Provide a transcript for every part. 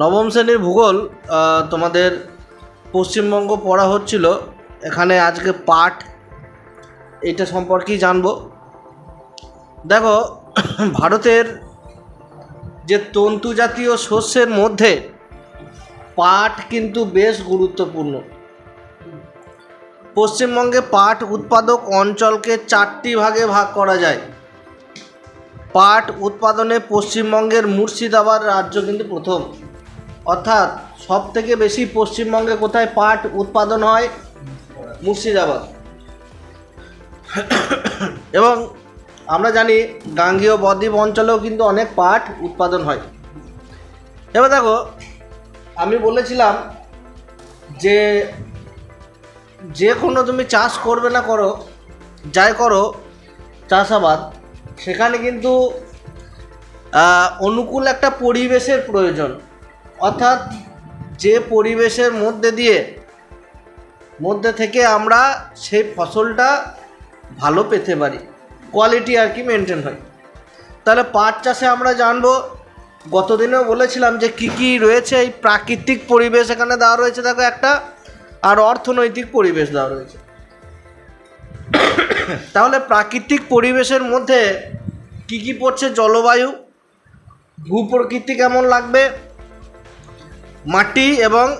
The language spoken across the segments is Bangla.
নবম শ্রেণির ভূগোল তোমাদের পশ্চিমবঙ্গ পড়া হচ্ছিল। এখানে আজকে পাঠ এটা সম্পর্কেই জানব। দেখো, ভারতের যে তন্তু জাতীয় শস্যের মধ্যে পাট কিন্তু বেশ গুরুত্বপূর্ণ। পশ্চিমবঙ্গে পাট উৎপাদক অঞ্চলকে চারটি ভাগে ভাগ করা যায়। পাট উৎপাদনে পশ্চিমবঙ্গের মুর্শিদাবাদ রাজ্য কিন্তু প্রথম। অর্থাৎ সব থেকে বেশি পশ্চিমবঙ্গে কোথায় পাট উৎপাদন হয়? মুর্শিদাবাদ। এবং আমরা জানি গাঙ্গীয় বদ্বীপ অঞ্চলেও কিন্তু অনেক পাট উৎপাদন হয়। এবার দেখো, আমি বলেছিলাম যে যে কোনো তুমি চাষ করবে না করো, যাই করো, চাষাবাদ, সেখানে কিন্তু অনুকূল একটা পরিবেশের প্রয়োজন। অর্থাৎ যে পরিবেশের মধ্যে দিয়ে, মধ্যে থেকে আমরা সেই ফসলটা ভালো পেতে পারি কোয়ালিটি আর কি মেনটেন হয়। তাহলে পাট চাষে আমরা জানব, গতদিনেও বলেছিলাম যে কী কী রয়েছে, এই প্রাকৃতিক পরিবেশ এখানে দেওয়া রয়েছে, দেখো একটা, আর অর্থনৈতিক পরিবেশ দেওয়া রয়েছে। তাহলে প্রাকৃতিক পরিবেশের মধ্যে কি কি পড়ছে? জলবায়ু, ভূপ্রকৃতি কেমন লাগবে? মাটি এবং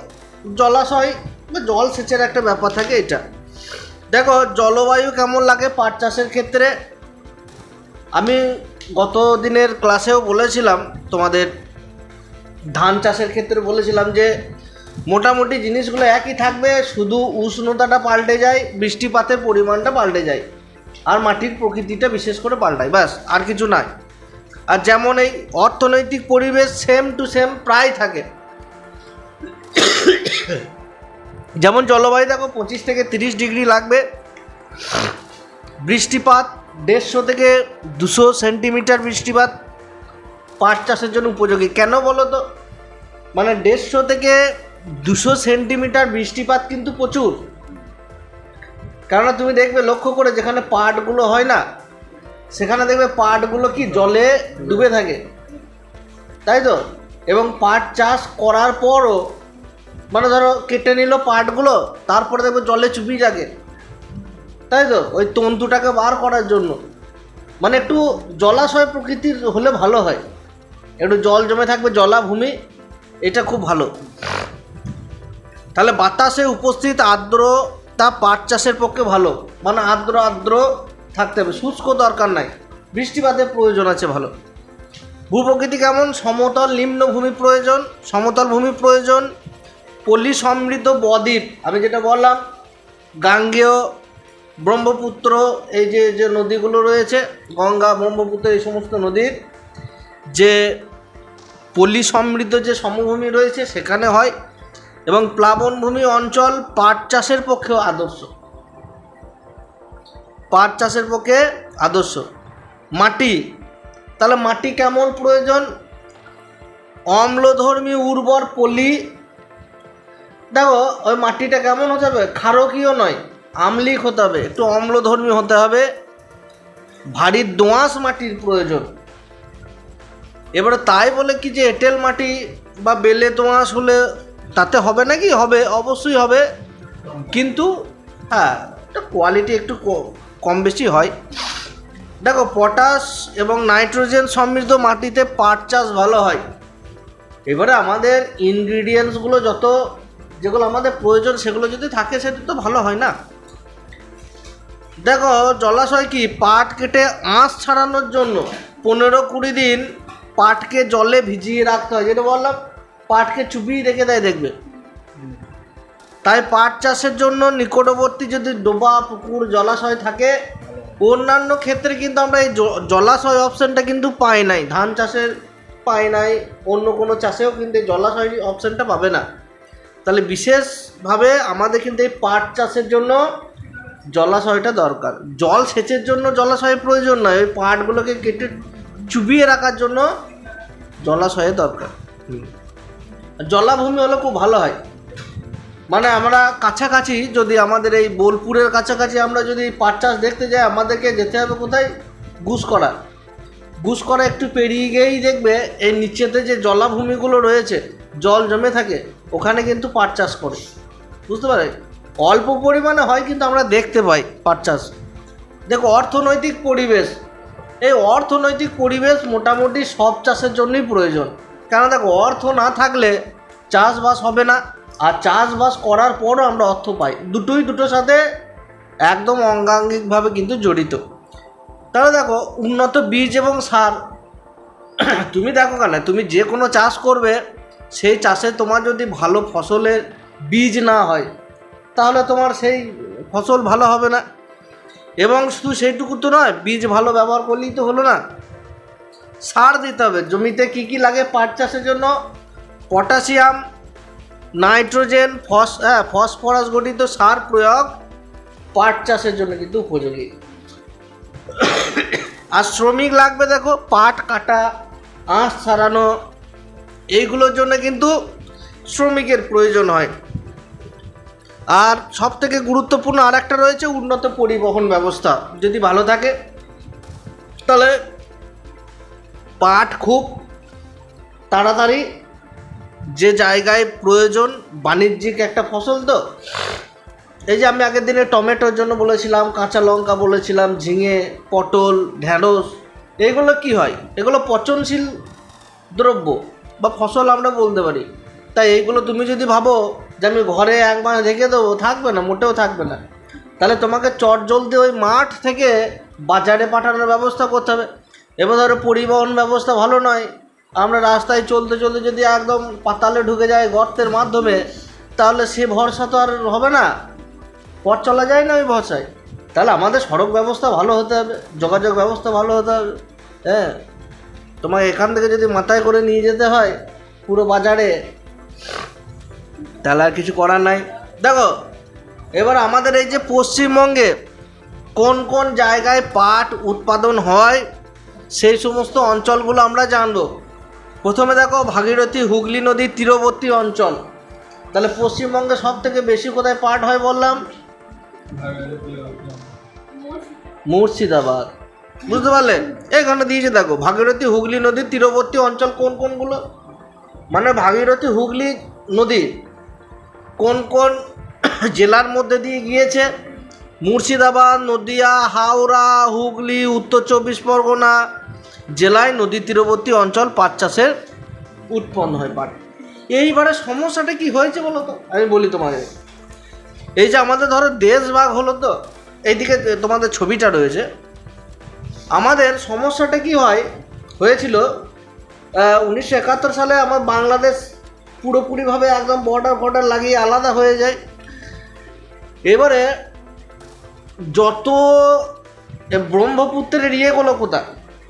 জলাশয় বা জল সেচের একটা ব্যাপার থাকে এটা। দেখো, জলবায়ু কেমন লাগে পাট চাষের ক্ষেত্রে? আমি গত দিনের ক্লাসেও বলেছিলাম, তোমাদের ধান চাষের ক্ষেত্রে বলেছিলাম যে, মোটামুটি জিনিসগুলো একই থাকবে, শুধু উষ্ণতাটা পাল্টে যায়, বৃষ্টিপাতের পরিমাণটা পাল্টে যায়, আর মাটির প্রকৃতিটা বিশেষ করে পাল্টায়, ব্যাস, আর কিছু নাই। আর যেমন এই অর্থনৈতিক পরিবেশ সেম টু সেম প্রায় থাকে। যেমন জলবায়ু দেখো, পঁচিশ থেকে তিরিশ ডিগ্রি লাগবে। বৃষ্টিপাত, দেড়শো থেকে দুশো সেন্টিমিটার বৃষ্টিপাত পাট চাষের জন্য উপযোগী। কেন বলো তো? মানে দেড়শো থেকে দুশো সেন্টিমিটার বৃষ্টিপাত কিন্তু প্রচুর। কেননা তুমি দেখবে, লক্ষ্য করে যেখানে পাটগুলো হয় না, সেখানে দেখবে পাটগুলো কি জলে ডুবে থাকে। তাই তো? এবং পাট চাষ করার পরও মানে ধরো কেটে নিল পাটগুলো, তারপরে দেখবে জলে চুপিয়ে যাকে তাই তো? ওই তন্তুটাকে বার করার জন্য। মানে একটু জলাশয় প্রকৃতির হলে ভালো হয়। একটু জল জমে থাকবে, জলাভূমি, এটা খুব ভালো। তাহলে বাতাসে উপস্থিত আর্দ্র, তা পাট চাষের পক্ষে ভালো। মানে আর্দ্র আর্দ্র থাকতে হবে। শুষ্ক দরকার নাই। বৃষ্টিপাতের প্রয়োজন আছে ভালো। ভূপ্রকৃতি কেমন? সমতল নিম্নভূমি প্রয়োজন, সমতল ভূমি প্রয়োজন পল্লী সমৃদ্ধ বদ্বীপ, আমি যেটা বললাম, গাঙ্গেয় ব্রহ্মপুত্র, এই যে যে নদীগুলো রয়েছে, গঙ্গা, ব্রহ্মপুত্র, এই সমস্ত নদীর যে পল্লী সমৃদ্ধ যে সমভূমি রয়েছে, সেখানে হয়, এবং প্লাবনভূমি অঞ্চল পাট চাষের পক্ষেও আদর্শ। পাট চাষের পক্ষে আদর্শ। মাটি, তাহলে মাটি কেমন প্রয়োজন? অম্লধর্মী উর্বর পলি দেখো, ওই মাটিটা কেমন হতে হবে? ক্ষারকীয় নয়, আম্লিক হতে হবে, একটু অম্লধর্মী হতে হবে। ভারী দোঁয়াশ মাটির প্রয়োজন। এবারে তাই বলে কি যে এঁটেল মাটি বা বেলে দোঁয়াশ হলে তাতে হবে নাকি? হবে, অবশ্যই হবে। কিন্তু হ্যাঁ কোয়ালিটি একটু কম বেশি হয়। দেখো পটাশ এবং নাইট্রোজেন সমৃদ্ধ মাটিতে পাট চাষ ভালো হয়। এবারে আমাদের ইনগ্রিডিয়েন্টসগুলো যত যেগুলো আমাদের প্রয়োজন, সেগুলো যদি থাকে, সেটা তো ভালো হয় না। দেখো, জলাশয় কি? পাট কেটে আঁশ ছাড়ানোর জন্য পনেরো কুড়ি দিন পাটকে জলে ভিজিয়ে রাখতে হয়। যেটা বললাম, পাটকে চুপিয়ে রেখে দেয়, দেখবে? তাই পাট চাষের জন্য নিকটবর্তী যদি ডোবা, পুকুর, জলাশয় থাকে, অন্যান্য ক্ষেত্রে কিন্তু আমরা এই জলাশয় অপশানটা কিন্তু পাই নাই। ধান চাষের পাই নাই, অন্য কোনো চাষেও কিন্তু জলাশয় অপশানটা পাবে না। তাহলে বিশেষভাবে আমাদের কিন্তু এই পাট চাষের জন্য জলাশয়টা দরকার। জল সেচের জন্য জলাশয়ের প্রয়োজন নয় ওই পাটগুলোকে কেটে চুবিয়ে রাখার জন্য জলাশয়ের দরকার। জলাভূমি হলে খুব ভালো হয়। মানে আমরা কাছাকাছি যদি আমাদের এই বোলপুরের কাছাকাছি আমরা যদি পাট চাষ দেখতে যাই আমাদেরকে যেতে হবে কোথায়? ঘুষ করা একটু পেরিয়ে গিয়েই দেখবে এই নিচেতে যে জলাভূমিগুলো রয়েছে জল জমে থাকে ওখানে কিন্তু পাট চাষ করে। বুঝতে পারে? অল্প পরিমাণে হয় কিন্তু আমরা দেখতে পাই পাট চাষ। দেখো, অর্থনৈতিক পরিবেশ। এই অর্থনৈতিক পরিবেশ মোটামুটি সব চাষের জন্যই প্রয়োজন। কেন দেখো, অর্থ না থাকলে চাষবাস হবে না। আর চাষবাস করার পরও আমরা অর্থ পাই। দুটোই দুটোর সাথে একদম অঙ্গাঙ্গিকভাবে কিন্তু জড়িত। তাহলে দেখো, উন্নত বীজ এবং সার। তুমি দেখো কেন? তুমি যে কোনো চাষ করবে সেই চাষে তোমার যদি ভালো ফসলের বীজ না হয়, তাহলে তোমার সেই ফসল ভালো হবে না। এবং শুধু সেইটুকু তো নয়, বীজ ভালো ব্যবহার করলেই তো হলো না। সার দিতে হবে, জমিতে কি কি লাগে পাট চাষের জন্য? পটাশিয়াম, নাইট্রোজেন, ফস হ্যাঁ ফসফরাস গঠিত সার প্রয়োগ পাট চাষের জন্য কিন্তু উপযোগী। আর শ্রমিক লাগবে দেখো, পাট কাটা, আঁশ ছাড়ানো এইগুলোর জন্য কিন্তু শ্রমিকের প্রয়োজন হয়। আর সব থেকে গুরুত্বপূর্ণ আর একটা রয়েছে উন্নত পরিবহন ব্যবস্থা। যদি ভালো থাকে, তাহলে পাট খুব তাড়াতাড়ি যে জায়গায় প্রয়োজন, বাণিজ্যিক একটা ফসল তো। এই যে আমি আগের দিনে টমেটোর জন্য বলেছিলাম, কাঁচা লঙ্কা বলেছিলাম, ঝিঙে, পটল ঢ্যাঁড়স এগুলো কি হয়? এগুলো পচনশীল দ্রব্য। বা ফসল আমরা বলতে পারি। তাই এইগুলো তুমি যদি ভাবো যে আমি ঘরে এক মাস রেখে দেবো, থাকবে না, মোটেও থাকবে না। তাহলে তোমাকে চট জলদি ওই মাঠ থেকে বাজারে পাঠানোর ব্যবস্থা করতে হবে। এবার ধরো পরিবহন ব্যবস্থা ভালো নয়, আমরা রাস্তায় চলতে চলতে যদি একদম পাতালে ঢুকে যায় গর্তের মাধ্যমে, তাহলে সে ভরসা তো আর হবে না। পথ চলা যায় না ওই ভরসায়। তাহলে আমাদের সড়ক ব্যবস্থা ভালো হতে হবে, যোগাযোগ ব্যবস্থা ভালো হতে হবে হ্যাঁ। তোমাকে এখান থেকে যদি মাথায় করে নিয়ে যেতে হয় পুরো বাজারে তাহলে আর কিছু করার নাই। দেখো এবার আমাদের এই যে পশ্চিমবঙ্গে কোন কোন জায়গায় পাট উৎপাদন হয় সেই সমস্ত অঞ্চলগুলো আমরা জানব। প্রথমে দেখো ভাগীরথী হুগলি নদীর তীরবর্তী অঞ্চল। তাহলে পশ্চিমবঙ্গে সব থেকে বেশি কোথায় পাট হয় বললাম? মুর্শিদাবাদ। বুঝতে পারলে? এখানে দিয়েছে দেখো, ভাগীরথী হুগলি নদীর তীরবর্তী অঞ্চল কোন কোনগুলো? মানে ভাগীরথী হুগলি নদী কোন কোন জেলার মধ্যে দিয়ে গিয়েছে? মুর্শিদাবাদ, নদিয়া, হাওড়া, হুগলি, উত্তর চব্বিশ পরগনা জেলায় নদী তীরবর্তী অঞ্চল পাট চাষের উৎপন্ন হয় পাট। এইবারে সমস্যাটা কি হয়েছে বলো তো? আমি বলি তোমাকে। এই যে আমাদের ধরো দেশ ভাগ হলো তো, এইদিকে তোমাদের ছবিটা রয়েছে। আমাদের সমস্যাটা কি হয়, হয়েছিল উনিশশো একাত্তর সালে আমার বাংলাদেশ পুরোপুরিভাবে একদম বর্ডার ফর্ডার লাগিয়ে আলাদা হয়ে যায়। এবারে যত ব্রহ্মপুত্রের ইয়েগুলো কোথায়?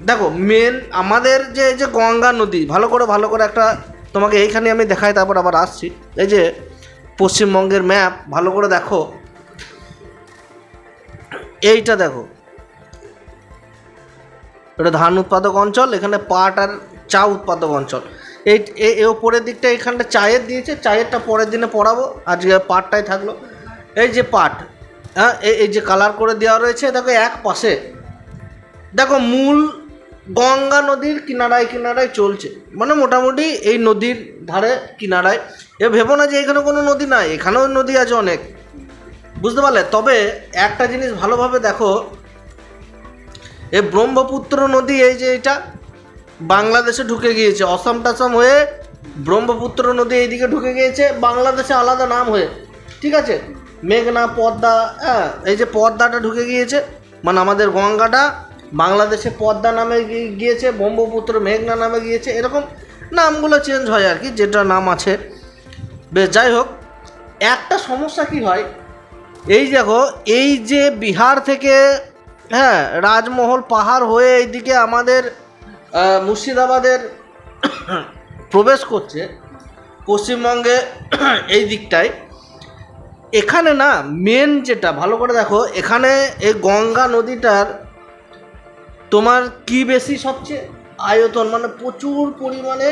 দেখো মেন আমাদের যে যে গঙ্গা নদী, ভালো করে ভালো করে একটা তোমাকে এইখানে আমি দেখাই, তারপর আবার আসছি। এই যে পশ্চিমবঙ্গের ম্যাপ ভালো করে দেখো। এইটা দেখো এটা ধান উৎপাদক অঞ্চল, এখানে পাট আর চা উৎপাদক অঞ্চল। এই, এ- ওপরের দিকটা এখানটা চায়ের দিয়েছে, চায়েরটা পরের দিনে পড়াবো আজকে পাটটাই থাকল। এই যে পাট হ্যাঁ এই যে কালার করে দেওয়া রয়েছে, দেখো এক পাশে। দেখো মূল গঙ্গা নদীর কিনারায় কিনারায় চলছে। মানে মোটামুটি এই নদীর ধারে কিনারায়। এ ভেবো না যে এখানে কোনো নদী নাই, এখানেও নদী আছে অনেক। বুঝতে পারলে? তবে একটা জিনিস ভালোভাবে দেখো এই ব্রহ্মপুত্র নদী, এই যে এটা, বাংলাদেশে ঢুকে গিয়েছে। অসম টাসম হয়ে ব্রহ্মপুত্র নদী এইদিকে ঢুকে গিয়েছে, বাংলাদেশে আলাদা নাম হয়ে। ঠিক আছে? মেঘনা, পদ্মা হ্যাঁ এই যে পদ্মাটা ঢুকে গিয়েছে মানে আমাদের গঙ্গাটা বাংলাদেশে পদ্মা নামে গিয়েছে, ব্রহ্মপুত্র মেঘনা নামে গিয়েছে, এরকম নামগুলো চেঞ্জ হয় আর কি, যেটা নাম আছে। বেশ, যাই হোক, একটা সমস্যা কি হয়? এই দেখো, এই যে বিহার থেকে হ্যাঁ রাজমহল পাহাড় হয়ে এইদিকে আমাদের মুর্শিদাবাদের প্রবেশ করছে পশ্চিমবঙ্গে এই দিকটায়। এখানে না মেন যেটা, ভালো করে দেখো, এখানে এই গঙ্গা নদীটার তোমার কি বেশি সবচেয়ে আয়তন? মানে প্রচুর পরিমাণে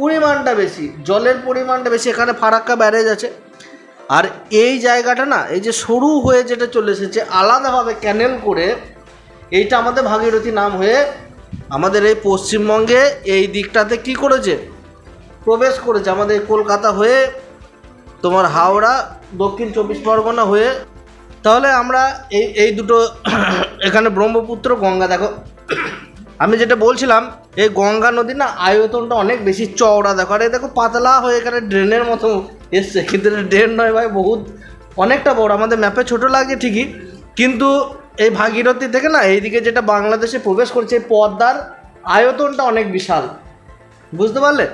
পরিমাণটা বেশি, জলের পরিমাণটা বেশি, এখানে ফারাক্কা ব্যারেজ আছে। আর এই জায়গাটা না, এই যে সরু হয়ে যেটা চলে এসেছে, আলাদাভাবে ক্যানেল করে এইটা আমাদের ভাগীরথী নাম হয়ে আমাদের এই পশ্চিমবঙ্গে এই দিকটাতে কি করেছে? প্রবেশ করেছে। আমাদের কলকাতা হয়ে তোমার হাওড়া, দক্ষিণ চব্বিশ পরগনা হয়ে। তাহলে আমরা এই এই দুটো এখানে ব্রহ্মপুত্র, গঙ্গা, দেখো। আমি যেটা বলছিলাম, এই গঙ্গা নদী না আয়তনটা অনেক বেশি চওড়া, দেখো। আর দেখো পাতলা হয়ে এখানে ড্রেনের মতো এসছে। কিন্তু ড্রেন নয় ভাই, বহুত অনেকটা বড়। আমাদের ম্যাপে ছোট লাগে ঠিকই, কিন্তু এই ভাগীরথী থেকে না এইদিকে যেটা বাংলাদেশে প্রবেশ করছে, এই পদ্মার আয়তনটা অনেক বিশাল। বুঝতে পারলে?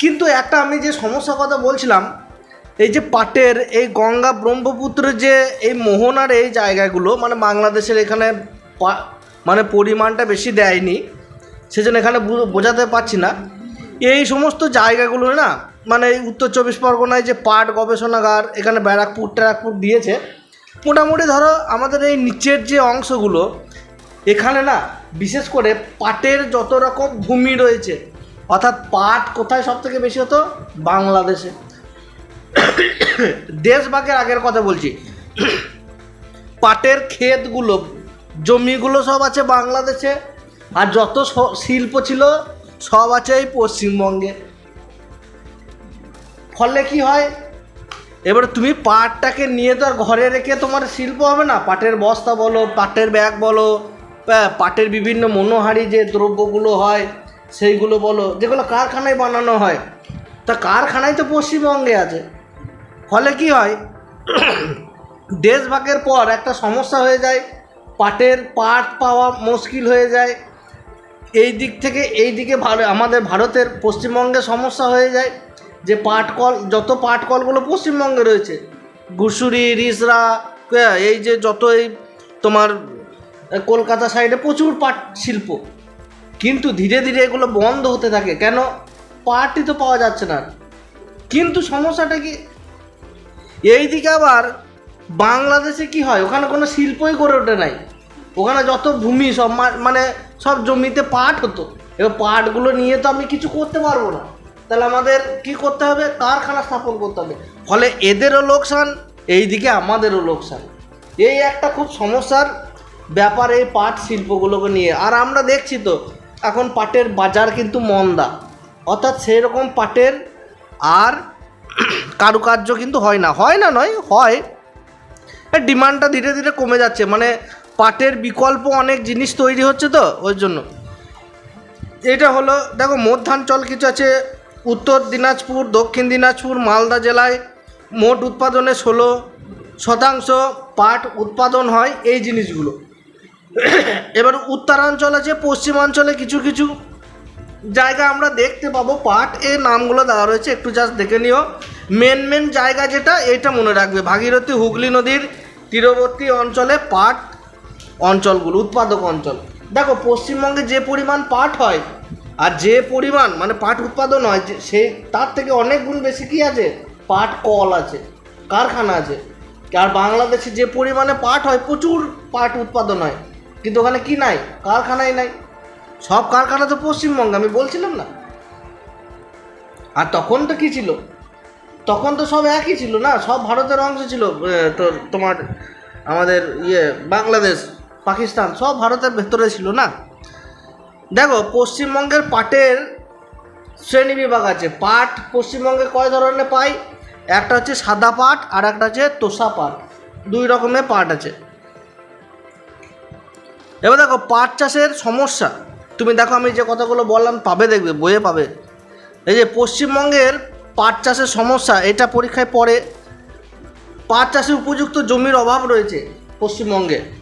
কিন্তু একটা আমি যে সমস্যার কথা বলছিলাম, এই যে পাটের, এই গঙ্গা ব্রহ্মপুত্রের যে এই মোহনার এই জায়গাগুলো মানে বাংলাদেশের এখানে মানে পরিমাণটা বেশি দেয়নি, সেজন্য এখানে বোঝাতে পারছি না। এই সমস্ত জায়গাগুলো না মানে এই উত্তর চব্বিশ পরগনায় যে পাট গবেষণাগার, এখানে ব্যারাকপুর, ট্যারাকপুর দিয়েছে, মোটামুটি ধরো আমাদের এই নিচের যে অংশগুলো, এখানে না বিশেষ করে পাটের যত রকম ভূমি রয়েছে, অর্থাৎ পাট কোথায় সব থেকে বেশি হতো? বাংলাদেশে। দেশ ভাগের আগের কথা বলছি। পাটের ক্ষেতগুলো জমিগুলো সব আছে বাংলাদেশে, আর যত শিল্প ছিল, সব আছে এই পশ্চিমবঙ্গে। ফলে কি হয়? এবার তুমি পাটটাকে নিয়ে তো আর ঘরে রেখে তোমার শিল্প হবে না। পাটের বস্তা বলো, পাটের ব্যাগ বলো পাটের বিভিন্ন মনোহারি যে দ্রব্যগুলো হয়, সেইগুলো বলো, যেগুলো কারখানায় বানানো হয়। তা কারখানায় তো পশ্চিমবঙ্গে আছে। ফলে কি হয়? দেশভাগের পর একটা সমস্যা হয়ে যায়। পাটের পাট পাওয়া মুশকিল হয়ে যায়। এই দিক থেকে এই দিকে ভার- আমাদের ভারতের পশ্চিমবঙ্গে সমস্যা হয়ে যায়। যে পাট কল, যত পাট কলগুলো পশ্চিমবঙ্গে রয়েছে, ঘুষুরি, রিসরা এই যে যত এই তোমার কলকাতা সাইডে প্রচুর পাট শিল্প। কিন্তু ধীরে ধীরে এগুলো বন্ধ হতে থাকে। কেন? পাটই তো পাওয়া যাচ্ছে না। কিন্তু সমস্যাটা কি? এই দিকে আবার বাংলাদেশে কি হয়? ওখানে কোনো শিল্পই করে ওঠে নাই। ওখানে যত ভূমি সব মানে সব জমিতে পাট হতো। এবার পাটগুলো নিয়ে তো আমি কিছু করতে পারব না। তাহলে আমাদের কি করতে হবে? কারখানা স্থাপন করতে হবে। ফলে এদেরও লোকসান, এইদিকে আমাদেরও লোকসান। এই একটা খুব সমস্যার ব্যাপার এই পাট শিল্পগুলোকে নিয়ে। আর আমরা দেখছি তো, এখন পাটের বাজার কিন্তু মন্দা। অর্থাৎ সেই রকম পাটের আর কারুকার্য কিন্তু হয় না। হয় না নয়, হয়। ডিমান্ডটা ধীরে ধীরে কমে যাচ্ছে। মানে পাটের বিকল্প অনেক জিনিস তৈরি হচ্ছে তো, ওই জন্য। এটা হলো, দেখো, মধ্যাঞ্চল কিছু আছে, উত্তর দিনাজপুর, দক্ষিণ দিনাজপুর, মালদা জেলায় মোট উৎপাদনে ষোলো শতাংশ পাট উৎপাদন হয় এই জিনিসগুলো। এবার উত্তরাঞ্চল আছে, পশ্চিমাঞ্চলে কিছু কিছু জায়গা আমরা দেখতে পাবো, পাট এর নামগুলো দেওয়া রয়েছে, একটু জাস্ট দেখে নিও। মেন মেন জায়গা যেটা এটা মনে রাখবে, ভাগীরথী হুগলি নদীর তীরবর্তী অঞ্চলে পাট অঞ্চলগুলো, উৎপাদক অঞ্চল। দেখো, পশ্চিমবঙ্গে যে পরিমাণ পাট হয়, আর যে পরিমাণ মানে পাট উৎপাদন হয়, যে সে, তার থেকে অনেক গুণ বেশি কি আছে? পাট কল আছে, কারখানা আছে। আর বাংলাদেশে যে পরিমাণে পাট হয়, প্রচুর পাট উৎপাদন হয়। কিন্তু ওখানে কি নাই? কারখানাই নাই। সব কারখানা তো পশ্চিমবঙ্গে, আমি বলছিলাম না। আর তখন তো কী ছিল? তখন তো সব একই ছিল না? সব ভারতের অংশ ছিল তোর, তোমার, আমাদের ইয়ে বাংলাদেশ। পাকিস্তান, সব ভারতের ভেতরে ছিল না? দেখো, পশ্চিমবঙ্গের পাটের শ্রেণি বিভাগ আছে। পাট পশ্চিমবঙ্গে কয় ধরনের পাই? একটা হচ্ছে সাদা পাট আর একটা হচ্ছে তোষা পাট। দুই রকমের পাট আছে। এবার দেখো, পাট চাষের সমস্যা। তুমি দেখো, আমি যে কথাগুলো বললাম, পাবে দেখবে, বইয়ে পাবে। এই যে পশ্চিমবঙ্গের পাট চাষের সমস্যা, এটা পরীক্ষায় পড়ে। পাট চাষে উপযুক্ত জমির অভাব রয়েছে পশ্চিমবঙ্গে।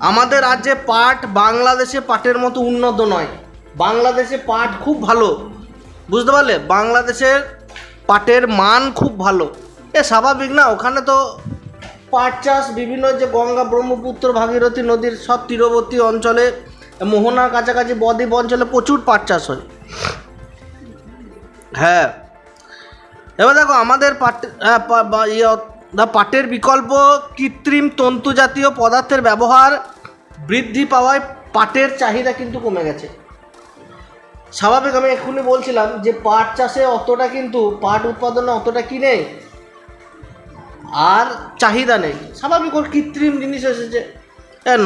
আমাদের রাজ্যে পাট বাংলাদেশে পাটের মতো উন্নত নয়। বাংলাদেশে পাট খুব ভালো। বুঝতে পারলে? বাংলাদেশের পাটের মান খুব ভালো। এ স্বাভাবিক না? ওখানে তো পাট চাষ বিভিন্ন যে গঙ্গা ব্রহ্মপুত্র ভাগীরথী নদীর সব তীরবর্তী অঞ্চলে মোহনার কাছাকাছি বদ্বীপ অঞ্চলে প্রচুর পাট চাষ হয়। হ্যাঁ। এবার দেখো আমাদের পাট হ্যাঁ, ইয়ে, দা পাটের বিকল্প কৃত্রিম তন্তু জাতীয় পদার্থের ব্যবহার বৃদ্ধি পাওয়ায় পাটের চাহিদা কিন্তু কমে গেছে। স্বাভাবিক আমি এক্ষুনি বলছিলাম যে পাট চাষে অতটা কিন্তু, পাট উৎপাদনে অতটা কি নেই? আর চাহিদা নেই। স্বাভাবিক ওর কৃত্রিম জিনিস এসেছে।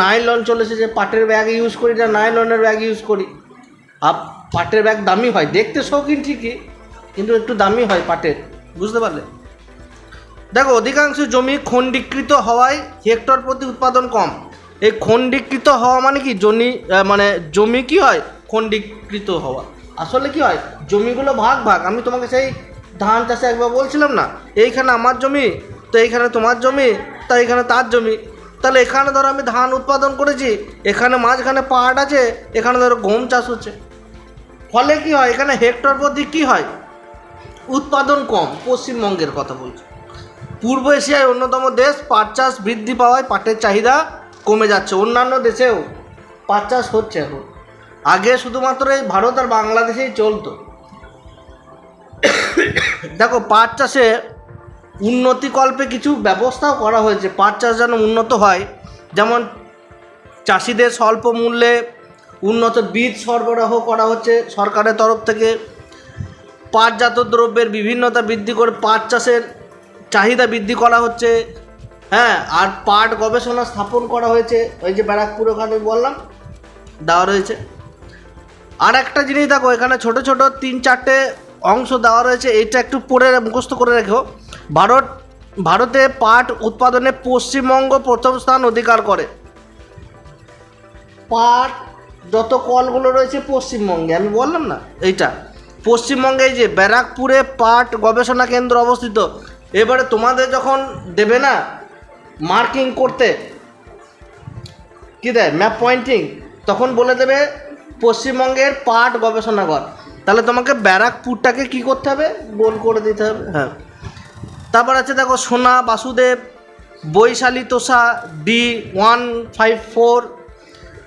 নাইলন চলে এসেছে, পাটের ব্যাগ ইউজ করি না, নাইলনের ব্যাগ ইউজ করি। আপ, পাটের ব্যাগ দামি হয়। দেখতে শৌখিন ঠিকই, কিন্তু একটু দামি হয় পাটের। বুঝতে পারলে? দেখো, অধিকাংশ জমি খণ্ডিকৃত হওয়ায় হেক্টর প্রতি উৎপাদন কম। এই খণ্ডিকৃত হওয়া মানে কি? জমি মানে জমি কি হয়? খণ্ডিকৃত হওয়া। আসলে কি হয়? জমিগুলো ভাগ ভাগ। আমি তোমাকে সেই ধান চাষে একবার বলছিলাম না? এইখানে আমার জমি, তো এইখানে তোমার জমি, তা এইখানে তার জমি। তাহলে এখানে ধরো আমি ধান উৎপাদন করেছি, এখানে মাঝখানে পাহাড় আছে, এখানে ধরো গম চাষ হচ্ছে। ফলে কি হয়? এখানে হেক্টর প্রতি কি হয়? উৎপাদন কম, পশ্চিমবঙ্গের কথা বলছি। পূর্ব এশিয়ায় অন্যতম দেশ, পাট চাষ বৃদ্ধি পাওয়ায় পাটের চাহিদা কমে যাচ্ছে। অন্যান্য দেশেও পাট চাষ হচ্ছে এখন। আগে শুধুমাত্র এই ভারত আর বাংলাদেশেই চলতো। দেখো, পাট চাষে উন্নতিকল্পে কিছু ব্যবস্থাও করা হয়েছে। পাট চাষ যেন উন্নত হয়, যেমন চাষিদের স্বল্প মূল্যে উন্নত বীজ সরবরাহ করা হচ্ছে সরকারের তরফ থেকে। পাটজাত দ্রব্যের বিভিন্নতা বৃদ্ধি করে পাট চাষের চাহিদা বৃদ্ধি করা হচ্ছে হ্যাঁ আর পাট গবেষণা স্থাপন করা হয়েছে, ওই যে ব্যারাকপুর ওখানে বললাম, দেওয়া রয়েছে। আর একটা জিনিস দেখো, এখানে ছোট ছোট তিন চারটে অংশ দেওয়া রয়েছে, এটা একটু পড়ে মুখস্থ করে রেখো। ভারত, ভারতে পাট উৎপাদনে পশ্চিমবঙ্গ প্রথম স্থান অধিকার করে। পাট, যত কলগুলো রয়েছে পশ্চিমবঙ্গে, আমি বললাম না, এইটা। পশ্চিমবঙ্গে এই যে ব্যারাকপুরে পাট গবেষণা কেন্দ্র অবস্থিত এবারে তোমাদের যখন দেবে না মার্কিং করতে, কী দেয় ম্যাপ পয়েন্টিং তখন বলে দেবে পশ্চিমবঙ্গের পাট গবেষণাগার। তাহলে তোমাকে ব্যারাকপুরটাকে কি করতে হবে? গোল করে দিতে হবে হ্যাঁ। তারপর আছে দেখো সোনা, Basudev, Baishali Tosha D one five four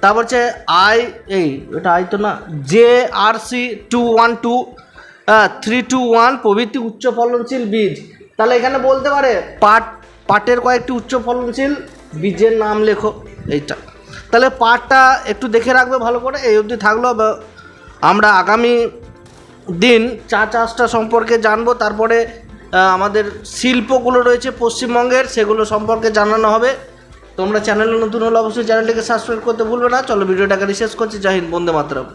তারপর হচ্ছে আই এই, এটা আই তো না J R C two one two three two one প্রভৃতি উচ্চ ফলনশীল বীজ। তাহলে এখানে বলতে পারে পাট, পাটের কয়েকটি উচ্চ ফলনশীল, বীজের নাম লেখো, এইটা। তাহলে পাটটা একটু দেখে রাখবে ভালো করে, এই অবধি থাকল। আমরা আগামী দিন চা চাষটা সম্পর্কে জানব, তারপরে আমাদের শিল্পগুলো রয়েছে পশ্চিমবঙ্গের, সেগুলো সম্পর্কে জানানো হবে। তোমরা চ্যানেলে নতুন হলে অবশ্যই চ্যানেলটিকে সাবস্ক্রাইব করতে ভুলবে না। চলো ভিডিওটাকে শেষ করছি। জয় হিন্দ, বন্দে মাতরম।